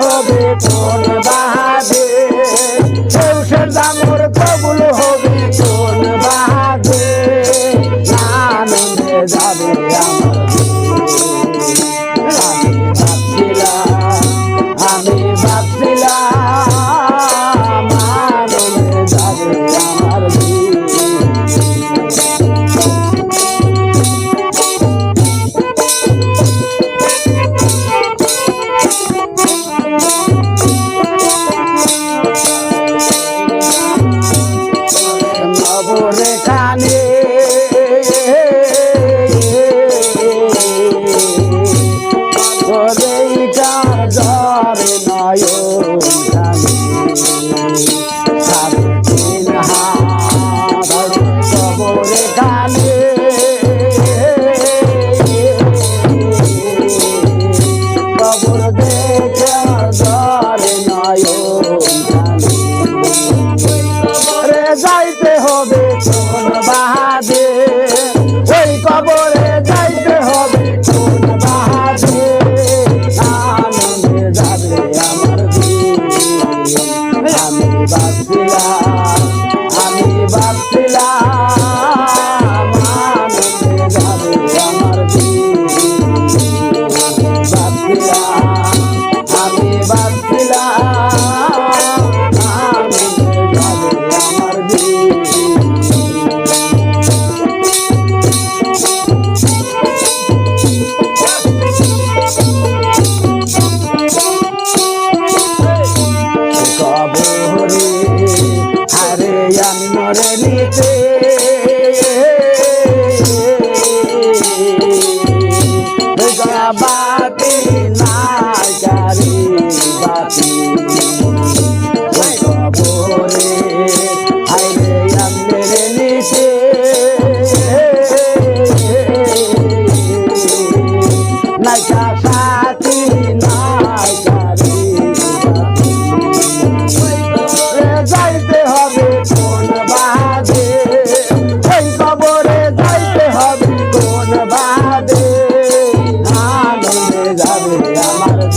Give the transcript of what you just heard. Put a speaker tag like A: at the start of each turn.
A: হবে কোন বাহাদে সৌষের দামর কবুল হবে কোন বাহাদে আনন্দে যাবে আমি ভাবছিলাম কবর খানে বাজবে